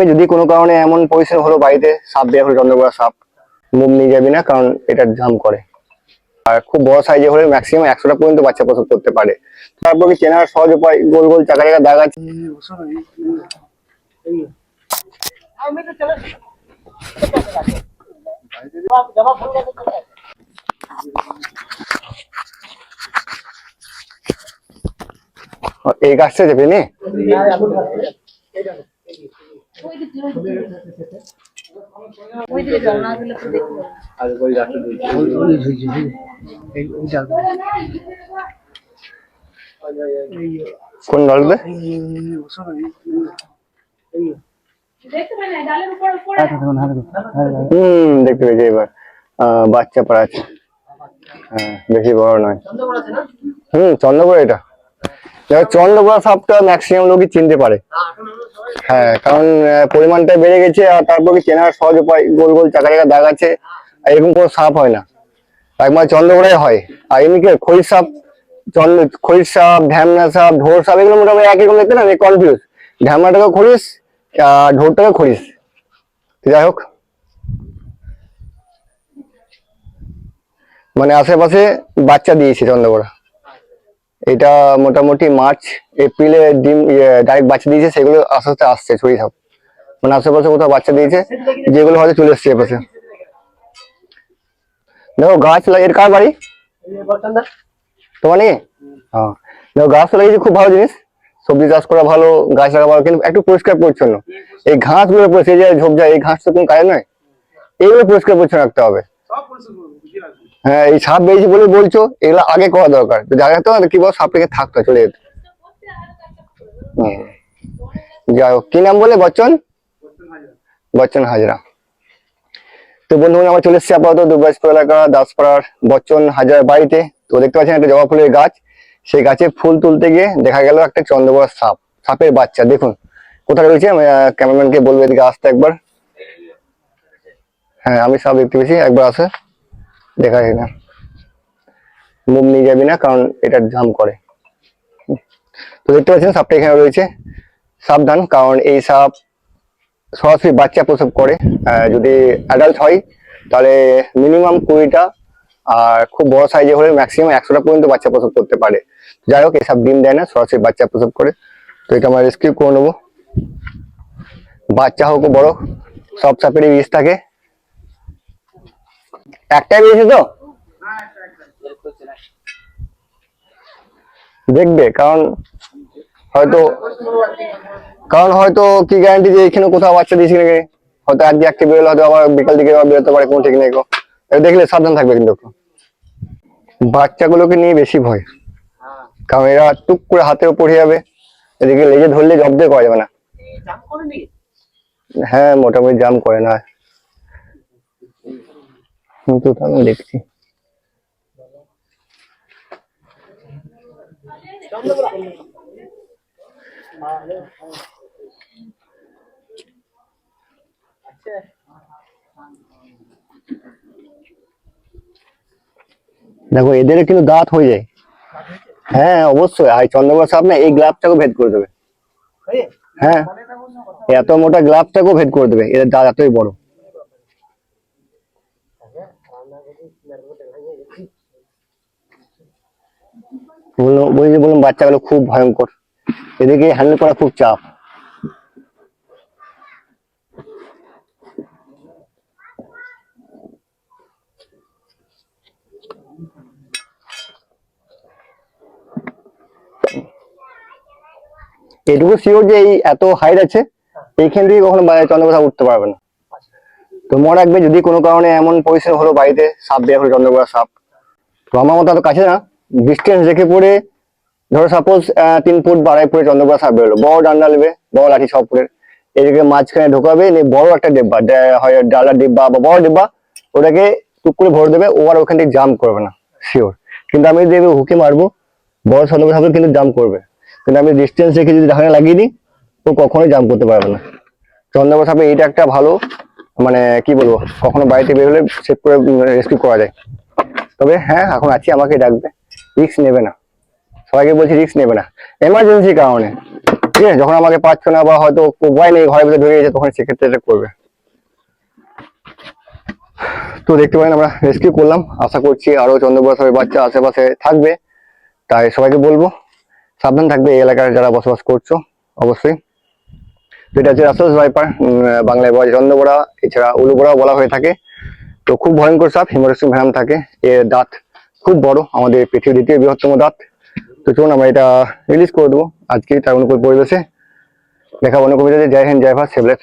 যদি কোনো কারণে এমন পরিস্থিতি হলো বাড়িতে, সাপ দেওয়া হলো চন্দ্রকোড়া সাপ মুভ নিয়ে যাবি না, কারণ এটা ঝাম করে। আর খুব বড় সাইজে হলে ম্যাক্সিমাম একশোটা পর্যন্ত বাচ্চা প্রসব করতে পারে। তারপর কি চেনার সহজ উপায়? গোল গোল চাকা চাকা দাগ আছে? এই গাছটা চেপে নি ওই দিকে জল না দিলে তো দেখতে পাবো। কোন গল্পে দেখতে পেয়েছি এবার। বাচ্চা পড়া বেশি বড় নয়। হুম চন্দ্রকোড়া এটা। দেখো চন্দ্রকোড়া সাপটা ম্যাক্সিমাম লোকই চিনতে পারে। হ্যাঁ কারণ পরিমাণটা বেড়ে গেছে আর তারপর চেনার সহজ উপায়, গোল গোল চাকা চাকা দাগ আছে এরকম কোনো সাপ হয় না। একবার চন্দ্রকোড়ায় হয়, আর এমনি খড়ি সাপ, চন্দ্র খড়ির সাপ, ঢ্যামনা সাপ, ঢোর সাপ, এগুলো মোটামুটি একই রকম দেখতে না, আমি কনফিউজ ঢ্যামনাটাকে খড়িস আর ঢোরটাকে খড়িস যাই হোক। মানে আশেপাশে বাচ্চা দিয়েছে চন্দ্রকোড়া এটা মোটামুটি মার্চ, এপ্রিলে ডিম ডাইরেক্ট বাচ্চা দিয়েছে, সেগুলো আস্তে আস্তে আসছে ছড়ি সাপ মানে আশেপাশে কোথাও বাচ্চা দিয়েছে, যেগুলো হয়তো চলে এসছে এপাশে। দেখো, গাছ এর কার বাড়ি? তোমার নেই হ্যাঁ দেখো, গাছ লাগিয়েছে, খুব ভালো জিনিস। সবজি চাষ করা ভালো, গাছ লাগা ভালো, কিন্তু একটু পরিষ্কার পরিচ্ছন্ন। এই ঘাসগুলো পরিষ্কার যে ঝোপঝাড়, এই ঘাস তো কোনো কাজে নয়। এইগুলো পরিষ্কার পরিচ্ছন্ন রাখতে হবে। হ্যাঁ এই সাপ বেরিয়েছে বলে বলছো, এগুলো আগে করা দরকার। জায়গা তো কি বল সাপ থেকে থাকতো চলে যেত। যাই হোক, কি নাম বলে বচ্চন? বচ্চন হাজরা। তো বন্ধুগণ, আমরা চলে এসেছি আপাতত দুর্গাজপুর এলাকা, দাসপাড়ার বচ্চন হাজার বাড়িতে। তো দেখতে পাচ্ছেন একটা জবা ফুলের গাছ। সেই গাছে ফুল তুলতে গিয়ে দেখা গেল একটা চন্দ্রবড়া সাপ, সাপের বাচ্চা। দেখুন, কোথায় রয়েছে? ক্যামেরাম্যানকে বলব এদিকে আসতে একবার। হ্যাঁ আমি সাপ দেখতে পেয়েছি, একবার আসে। দেখা যায় না। মুভ নিয়ে যাবি না, কারণ এটা ঝাম করে। তো দেখতে পাচ্ছেন, সাপটা এখানে রয়েছে। সাবধান, কারণ এই সাপ সরাসরি বাচ্চা প্রসব করে। যদি অ্যাডাল্ট হয়, তাহলে মিনিমাম কুড়িটা আর খুব বড় সাইজে হলে ম্যাক্সিমাম একশোটা পর্যন্ত বাচ্চা প্রসব করতে পারে। যাই হোক এসব ডিম দেয় না, সরাসরি বাচ্চা প্রসব করে। তো এটা আমরা রেস্কিউ করে নেব। বাচ্চা হোক বড়, সব সাপেরই বিষ থাকে। একটাই বেশি তো দেখবে কারণ হয়তো কারণ হয়তো কি গ্যারান্টি যে এখানে কোথাও বাচ্চা দিয়েছি নাকি? হয়তো আজকে একটা বেরোলে হয়তো আবার বিকাল দিকে আবার বেরোতে পারে কোনো ঠিক নেই গো। দেখলে সাবধান থাকবে কিন্তু। বাচ্চাগুলোকে নিয়ে বেশি ভয়। কারণ এরা টুক করে হাতেও পড়ে যাবে। এদিকে লেগে ধরলে জব্দ করা যাবে না। হ্যাঁ মোটামুটি জাম করে না। কিন্তু আমি দেখছি। দেখো, এদের কিন্তু দাঁত হয়ে যায়। হ্যাঁ অবশ্যই। আর চন্দ্রকোনা সাপ না, এই গ্লাভটাকেও ভেদ করে দেবে। হ্যাঁ এত মোটা গ্লাভটাকেও ভেদ করে দেবে। এদের দাঁত এতই বড়। বলল বলছি বললাম বাচ্চাগুলো খুব ভয়ঙ্কর। এদেরকে হ্যান্ডেল করা খুব চাপ। এটুকু শিওর যে এই এত হাইট আছে এইখান থেকে কখনো বা- চন্দ্রকোনা সাপ উঠতে পারবে না। তো মনে রাখবে যদি কোনো কারণে এমন পরিস্থিতি হলো বাড়িতে, সাপ দেওয়া হলো, চন্দ্রকোনা সাপ। তো আমার মতো এত কাছে না। ডিস্টেন্স রেখে পড়ে, ধরো সাপোজ তিন ফুট বা ফুটে চন্দ্রকোনা সাপ বেরোলো বড় ডান্ডা নেবে, বড় লাঠি সব ফুটের। এদিকে মাঝখানে ঢোকাবে, নিয়ে বড় একটা ডিব্বা হয় ডালার ডিব্বা বা বড় ডিব্বা, ওটাকে টুক করে ভরে দেবে, ও আর ওখান থেকে জাম্প করবে না শিওর কিন্তু আমি যদি হুকে মারবো, বড় চন্দ্রকোনা সাপে কিন্তু জাম্প করবে। কিন্তু আমি ডিস্টেন্স রেখে যদি ধারণা লাগিয়ে দিই, ও কখনোই জাম্প করতে পারবে না। চন্দ্রকোনা সাপে এইটা একটা ভালো মানে কি বলব, কখনো বাড়িতে বেরোলে সেভ করে রেস্কিউ করা যায়। তবে হ্যাঁ এখন আছি, আমাকে ডাকবে। রিস্ক নেবে না। সবাইকে বলছি রিস্ক নেবে না। এমার্জেন্সি কারণে। ঠিক আছে, যখন আমাকে পাচ্ছ না বা হয়তো উপায় নেই, ঘরের ভিতরে ঢুকে গেছে, তখন সেক্ষেত্রে এটা করবে। তো দেখতে পারেন, আমরা রেস্কিউ করলাম। আশা করছি আরও চন্দ্রপুরা সবাই বাচ্চা আশেপাশে থাকবে। তাই সবাইকে বলব, সাবধান থাকবে এই এলাকায় যারা বসবাস করছ, অবশ্যই। এটা হচ্ছে রাসেলস ভাইপার বাংলায় বলা চন্দ্রবোড়া, এছাড়া উলুবোড়াও বলা হয়ে থাকে। তো খুব ভয়ঙ্কর সাপ হিমরসিং ভ্যাম থাকে। এর দাঁত খুব বড়, আমাদের পৃথিবীর দ্বিতীয় বৃহত্তম দাঁত। তো চলুন আমরা এটা রিলিজ করে দেবো আজকে তার অনুকূল পরিবেশে। দেখা অনুকূল জয় হিন্দ, জয় ভারত সেভলেট